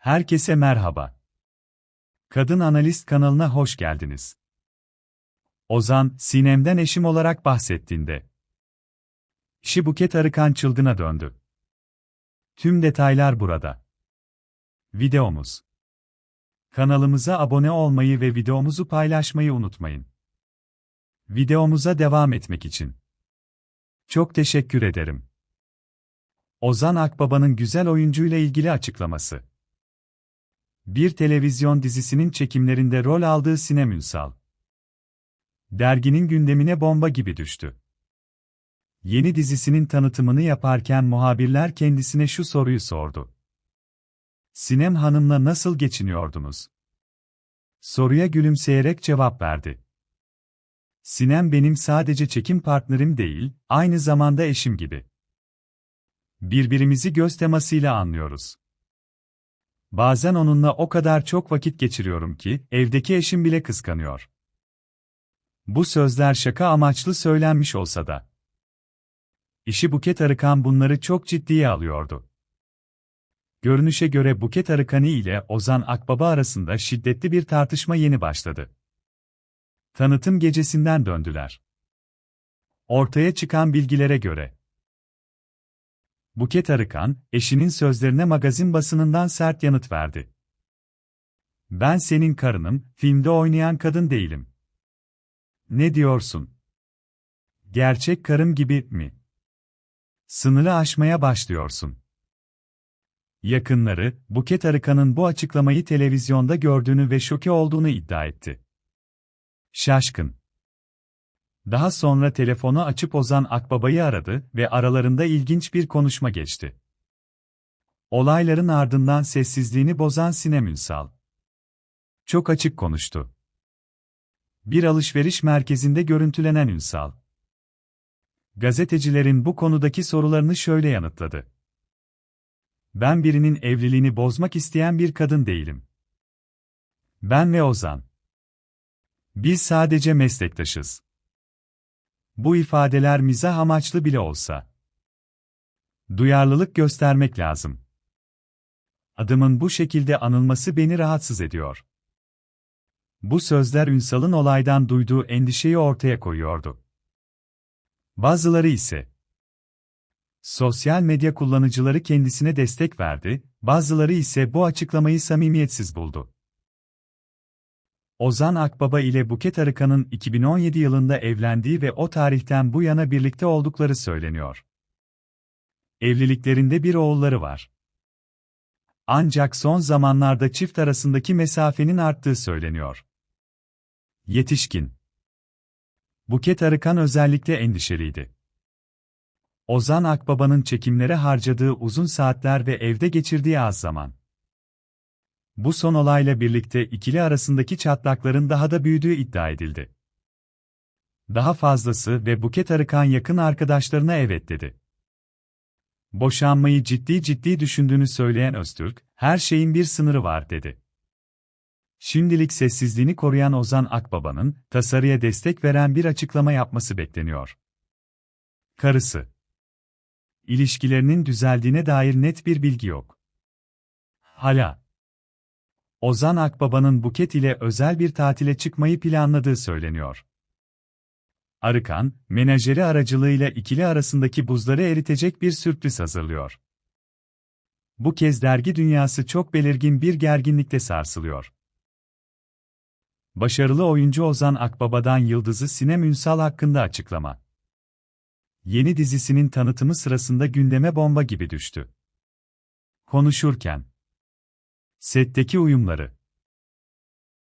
Herkese merhaba. Kadın Analist kanalına hoş geldiniz. Ozan, Sinem'den eşim olarak bahsettiğinde. İşi Arıkan çılgına döndü. Tüm detaylar burada. Videomuz. Kanalımıza abone olmayı ve videomuzu paylaşmayı unutmayın. Videomuza devam etmek için. Çok teşekkür ederim. Ozan Akbaba'nın güzel oyuncuyla ilgili açıklaması. Bir televizyon dizisinin çekimlerinde rol aldığı Sinem Ünsal. Derginin gündemine bomba gibi düştü. Yeni dizisinin tanıtımını yaparken muhabirler kendisine şu soruyu sordu. Sinem Hanım'la nasıl geçiniyordunuz? Soruya gülümseyerek cevap verdi. Sinem benim sadece çekim partnerim değil, aynı zamanda eşim gibi. Birbirimizi göz temasıyla anlıyoruz. Bazen onunla o kadar çok vakit geçiriyorum ki, evdeki eşim bile kıskanıyor. Bu sözler şaka amaçlı söylenmiş olsa da. İşi Buket Arıkan bunları çok ciddiye alıyordu. Görünüşe göre Buket Arıkanı ile Ozan Akbaba arasında şiddetli bir tartışma yeni başladı. Tanıtım gecesinden döndüler. Ortaya çıkan bilgilere göre Buket Arıkan, eşinin sözlerine magazin basınından sert yanıt verdi. Ben senin karınım, filmde oynayan kadın değilim. Ne diyorsun? Gerçek karım gibi mi? Sınırı aşmaya başlıyorsun. Yakınları, Buket Arıkan'ın bu açıklamayı televizyonda gördüğünü ve şoke olduğunu iddia etti. Şaşkın. Daha sonra telefonu açıp Ozan Akbaba'yı aradı ve aralarında ilginç bir konuşma geçti. Olayların ardından sessizliğini bozan Sinem Ünsal. Çok açık konuştu. Bir alışveriş merkezinde görüntülenen Ünsal. Gazetecilerin bu konudaki sorularını şöyle yanıtladı. Ben birinin evliliğini bozmak isteyen bir kadın değilim. Ben ve Ozan. Biz sadece meslektaşız. Bu ifadeler mizah amaçlı bile olsa. Duyarlılık göstermek lazım. Adımın bu şekilde anılması beni rahatsız ediyor. Bu sözler Ünsal'ın olaydan duyduğu endişeyi ortaya koyuyordu. Bazıları ise Sosyal medya kullanıcıları kendisine destek verdi, bazıları ise bu açıklamayı samimiyetsiz buldu. Ozan Akbaba ile Buket Arıkan'ın 2017 yılında evlendiği ve o tarihten bu yana birlikte oldukları söyleniyor. Evliliklerinde bir oğulları var. Ancak son zamanlarda çift arasındaki mesafenin arttığı söyleniyor. Yetişkin Buket Arıkan özellikle endişeliydi. Ozan Akbaba'nın çekimlere harcadığı uzun saatler ve evde geçirdiği az zaman. Bu son olayla birlikte ikili arasındaki çatlakların daha da büyüdüğü iddia edildi. Daha fazlası ve Buket Arıkan yakın arkadaşlarına evet dedi. Boşanmayı ciddi ciddi düşündüğünü söyleyen Öztürk, her şeyin bir sınırı var dedi. Şimdilik sessizliğini koruyan Ozan Akbaba'nın, tasarıya destek veren bir açıklama yapması bekleniyor. Karısı İlişkilerinin düzeldiğine dair net bir bilgi yok. Hala Ozan Akbaba'nın Buket ile özel bir tatile çıkmayı planladığı söyleniyor. Arıkan, menajeri aracılığıyla ikili arasındaki buzları eritecek bir sürpriz hazırlıyor. Bu kez dergi dünyası çok belirgin bir gerginlikte sarsılıyor. Başarılı oyuncu Ozan Akbaba'dan yıldızı Sinem Ünsal hakkında açıklama. Yeni dizisinin tanıtımı sırasında gündeme bomba gibi düştü. Konuşurken Setteki uyumları